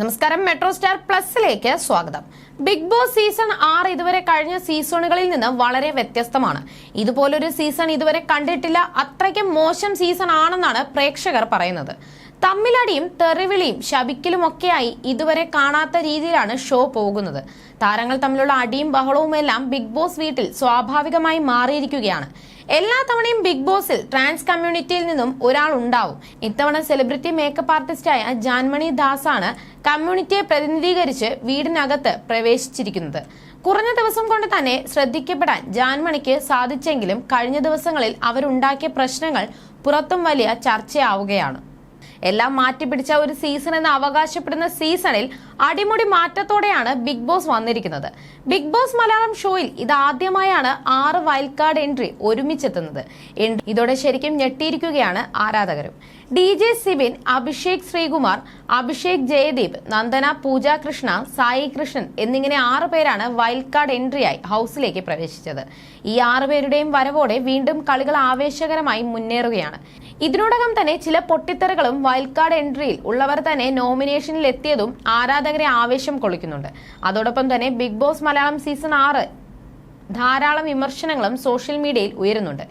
നമസ്കാരം. Metro star പ്ലസിലേക്ക് സ്വാഗതം. Big boss season ആറ് ഇതുവരെ കഴിഞ്ഞ സീസണുകളിൽ നിന്ന് വളരെ വ്യത്യസ്തമാണ്. ഇതുപോലൊരു സീസൺ ഇതുവരെ കണ്ടിട്ടില്ല. അത്രയ്ക്ക് മോശം സീസൺ ആണെന്നാണ് പ്രേക്ഷകർ പറയുന്നത്. തമ്മിലടിയും തെറിവിളിയും ശപിക്കലുമൊക്കെയായി ഇതുവരെ കാണാത്ത രീതിയിലാണ് ഷോ പോകുന്നത്. താരങ്ങൾ തമ്മിലുള്ള അടിയും ബഹളവുമെല്ലാം ബിഗ് ബോസ് വീട്ടിൽ സ്വാഭാവികമായി മാറിയിരിക്കുകയാണ്. എല്ലാ തവണയും ബിഗ് ബോസിൽ ട്രാൻസ് കമ്മ്യൂണിറ്റിയിൽ നിന്നും ഒരാൾ ഉണ്ടാവും. ഇത്തവണ സെലിബ്രിറ്റി മേക്കപ്പ് ആർട്ടിസ്റ്റായ ജാൻമണി ദാസാണ് കമ്മ്യൂണിറ്റിയെ പ്രതിനിധീകരിച്ച് വീടിനകത്ത് പ്രവേശിച്ചിരിക്കുന്നത്. കുറഞ്ഞ ദിവസം കൊണ്ട് തന്നെ ശ്രദ്ധിക്കപ്പെടാൻ ജാൻമണിക്ക് സാധിച്ചെങ്കിലും കഴിഞ്ഞ ദിവസങ്ങളിൽ അവരുണ്ടാക്കിയ പ്രശ്നങ്ങൾ പുറത്തും വലിയ ചർച്ചയാവുകയാണ്. എല്ലാം മാറ്റിപ്പിടിച്ച ഒരു സീസൺ എന്ന് അവകാശപ്പെടുന്ന സീസണിൽ അടിമുടി മാറ്റത്തോടെയാണ് ബിഗ് ബോസ് വന്നിരിക്കുന്നത്. ബിഗ് ബോസ് മലയാളം ഷോയിൽ ഇതാദ്യമായാണ് ആറ് വൈൽഡ് കാർഡ് എൻട്രി ഒരുമിച്ചെത്തുന്നത് ഇതോടെ ശരിക്കും ഞെട്ടിയിരിക്കുകയാണ് ആരാധകരും. ഡി ജെ സിബിൻ അഭിഷേക് ശ്രീകുമാർ അഭിഷേക് ജയദീപ് നന്ദന പൂജ കൃഷ്ണ സായി കൃഷ്ണൻ എന്നിങ്ങനെ ആറ് പേരാണ് വൈൽഡ് കാർഡ് എൻട്രിയായി ഹൗസിലേക്ക് പ്രവേശിച്ചത്. ഈ ആറ് പേരുടെയും വരവോടെ വീണ്ടും കളികൾ ആവേശകരമായി മുന്നേറുകയാണ്. ഇതിനോടകം തന്നെ ചില പൊട്ടിത്തെറികളും വൈൽഡ് കാർഡ് എൻട്രിയിൽ ഉള്ളവർ തന്നെ നോമിനേഷനിൽ എത്തിയതും ആരാധകരെ ആവേശം കൊള്ളിക്കുന്നുണ്ട്. അതോടൊപ്പം തന്നെ ബിഗ് ബോസ് മലയാളം സീസൺ ആറ് ധാരാളം വിമർശനങ്ങളും സോഷ്യൽ മീഡിയയിൽ ഉയരുന്നുണ്ട്.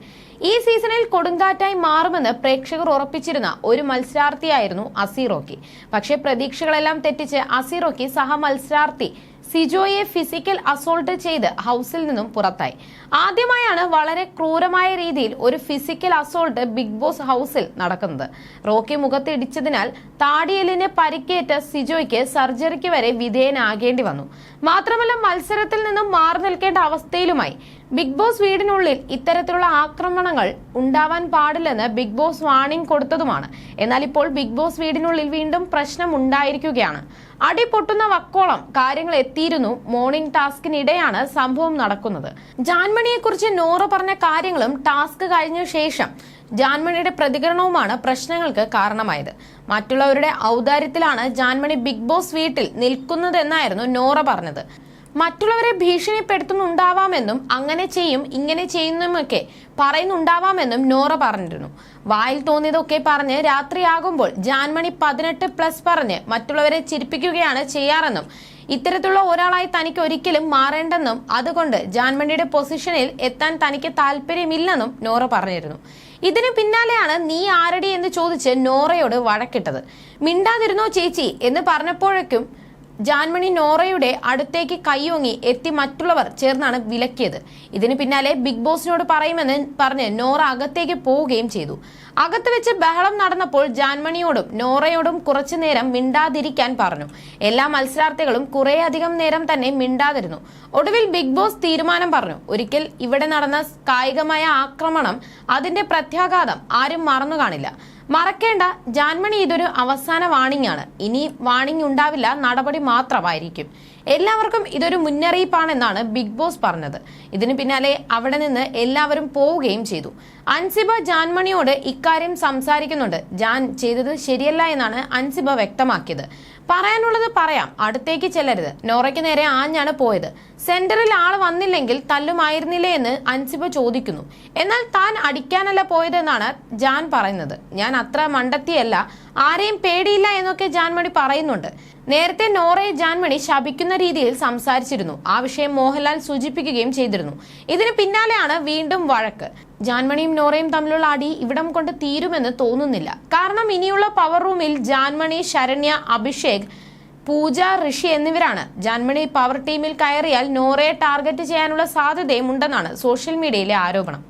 ഈ സീസണിൽ കൊടുങ്കാറ്റായി മാറുമെന്ന് പ്രേക്ഷകർ ഉറപ്പിച്ചിരുന്ന ഒരു മത്സരാർത്ഥിയായിരുന്നു അസീറോക്കി പക്ഷേ പ്രതീക്ഷകളെല്ലാം തെറ്റിച്ച് അസീറോക്കി സഹ മത്സരാർത്ഥി സിജോയെ ഫിസിക്കൽ അസോൾട്ട് ചെയ്ത് ഹൗസിൽ നിന്നും പുറത്തായി. ആദ്യമായാണ് വളരെ ക്രൂരമായ രീതിയിൽ ഒരു ഫിസിക്കൽ അസോൾട്ട് ബിഗ് ബോസ് ഹൗസിൽ നടക്കുന്നത്. റോക്കി മുഖത്തിടിച്ചതിനാൽ താടിയലിന് പരിക്കേറ്റ സിജോയ്ക്ക് സർജറിക്ക് വരെ വിധേയനാകേണ്ടി വന്നു. മാത്രമല്ല മത്സരത്തിൽ നിന്നും മാറി നിൽക്കേണ്ട അവസ്ഥയിലുമായി ബിഗ് ബോസ് വീടിനുള്ളിൽ ഇത്തരത്തിലുള്ള ആക്രമണങ്ങൾ ഉണ്ടാവാൻ പാടില്ലെന്ന് ബിഗ് ബോസ് വാണിംഗ് കൊടുത്തതുമാണ്. എന്നാൽ ഇപ്പോൾ ബിഗ് ബോസ് വീടിനുള്ളിൽ വീണ്ടും പ്രശ്നം ഉണ്ടായിരിക്കുകയാണ് അടി പൊട്ടുന്ന വക്കോളം കാര്യങ്ങൾ എത്തിയിരുന്നു മോർണിംഗ് ടാസ്കിനിടെയാണ് സംഭവം നടക്കുന്നത്. ജാൻമണിയെക്കുറിച്ച് നോറ പറഞ്ഞ കാര്യങ്ങളും ടാസ്ക് കഴിഞ്ഞ ശേഷം ജാൻമണിയുടെ പ്രതികരണവുമാണ് പ്രശ്നങ്ങൾക്ക് കാരണമായത്. മറ്റുള്ളവരുടെ ഔദാര്യത്തിലാണ് ജാൻമണി ബിഗ് ബോസ് വീട്ടിൽ നിൽക്കുന്നതെന്നായിരുന്നു നോറ പറഞ്ഞത്. മറ്റുള്ളവരെ ഭീഷണിപ്പെടുത്തുന്നുണ്ടാവാമെന്നും അങ്ങനെ ചെയ്യും ഇങ്ങനെ ചെയ്യുന്നുമൊക്കെ പറയുന്നുണ്ടാവാമെന്നും നോറ പറഞ്ഞിരുന്നു. വായിൽ തോന്നിയതൊക്കെ പറഞ്ഞ് രാത്രിയാകുമ്പോൾ ജാൻമണി പതിനെട്ട് പ്ലസ് പറഞ്ഞ് മറ്റുള്ളവരെ ചിരിപ്പിക്കുകയാണ് ചെയ്യാറെന്നും ഇത്തരത്തിലുള്ള ഒരാളായി തനിക്ക് ഒരിക്കലും മാറേണ്ടെന്നും അതുകൊണ്ട് ജാൻമണിയുടെ പൊസിഷനിൽ എത്താൻ തനിക്ക് താല്പര്യമില്ലെന്നും നോറ പറഞ്ഞിരുന്നു. ഇതിനു പിന്നാലെയാണ് നീ ആരടി എന്ന് ചോദിച്ച് നോറയോട് വഴക്കിട്ടത്. മിണ്ടാതിരുന്നോ ചേച്ചി എന്ന് പറഞ്ഞപ്പോഴേക്കും ജാൻമണി നോറയുടെ അടുത്തേക്ക് കൈയൊങ്ങി എത്തി മറ്റുള്ളവർ ചേർന്നാണ് വിലക്കിയത്. ഇതിന് പിന്നാലെ ബിഗ് ബോസിനോട് പറയുമെന്ന് പറഞ്ഞ് നോറ അകത്തേക്ക് പോവുകയും ചെയ്തു. അകത്ത് വെച്ച് ബഹളം നടന്നപ്പോൾ ജാൻമണിയോടും നോറയോടും കുറച്ചു നേരം മിണ്ടാതിരിക്കാൻ പറഞ്ഞു. എല്ലാ മത്സരാർത്ഥികളും കുറേയധികം നേരം തന്നെ മിണ്ടാതിരുന്നു. ഒടുവിൽ ബിഗ് ബോസ് തീരുമാനം പറഞ്ഞു. ഒരിക്കൽ ഇവിടെ നടന്ന കായികമായ ആക്രമണം അതിന്റെ പ്രത്യാഘാതം ആരും മറന്നു കാണില്ല. മറക്കേണ്ട ജാൻമണി ഇതൊരു അവസാന വാണിംഗ് ആണ്. ഇനി വാണിംഗ് ഉണ്ടാവില്ല നടപടി മാത്രമായിരിക്കും. എല്ലാവർക്കും ഇതൊരു മുന്നറിയിപ്പാണെന്നാണ് ബിഗ് ബോസ് പറഞ്ഞത്. ഇതിന് പിന്നാലെ അവിടെ നിന്ന് എല്ലാവരും പോവുകയും ചെയ്തു. അൻസിബ ജാൻമണിയോട് ഇക്കാര്യം സംസാരിക്കുന്നുണ്ട്. ജാൻ ചെയ്തത് ശരിയല്ല എന്നാണ് അൻസിബ വ്യക്തമാക്കിയത്. പറയാനുള്ളത് പറയാം അടുത്തേക്ക് ചെല്ലരുത്. നോറയ്ക്ക് നേരെ ആഞ്ഞാണ് പോയത്. സെന്ററിൽ ആൾ വന്നില്ലെങ്കിൽ തല്ലുമായിരുന്നില്ലേ എന്ന് അൻസിബ ചോദിക്കുന്നു. എന്നാൽ താൻ അടിക്കാനല്ല പോയതെന്നാണ് ജാൻ പറയുന്നത്. ഞാൻ അത്ര മണ്ടത്തിയല്ല ആരെയും പേടിയില്ല എന്നൊക്കെ ജാൻമണി പറയുന്നുണ്ട്. നേരത്തെ നോറയെ ജാൻമണി ശപിക്കുന്ന രീതിയിൽ സംസാരിച്ചിരുന്നു. ആ വിഷയം മോഹൻലാൽ സൂചിപ്പിക്കുകയും ചെയ്തിരുന്നു. ഇതിന് പിന്നാലെയാണ് വീണ്ടും വഴക്ക്. ജാൻമണിയും നോറയും തമ്മിലുള്ള അടി ഇവിടം കൊണ്ട് തീരുമെന്ന് തോന്നുന്നില്ല. കാരണം ഇനിയുള്ള പവർ റൂമിൽ ജാൻമണി ശരണ്യ അഭിഷേക് പൂജ ഋഷി എന്നിവരാണ്. ജാൻമണി പവർ ടീമിൽ കയറിയാൽ നോറയെ ടാർഗറ്റ് ചെയ്യാനുള്ള സാധ്യതയും ഉണ്ടെന്നാണ് സോഷ്യൽ മീഡിയയിലെ ആരോപണം.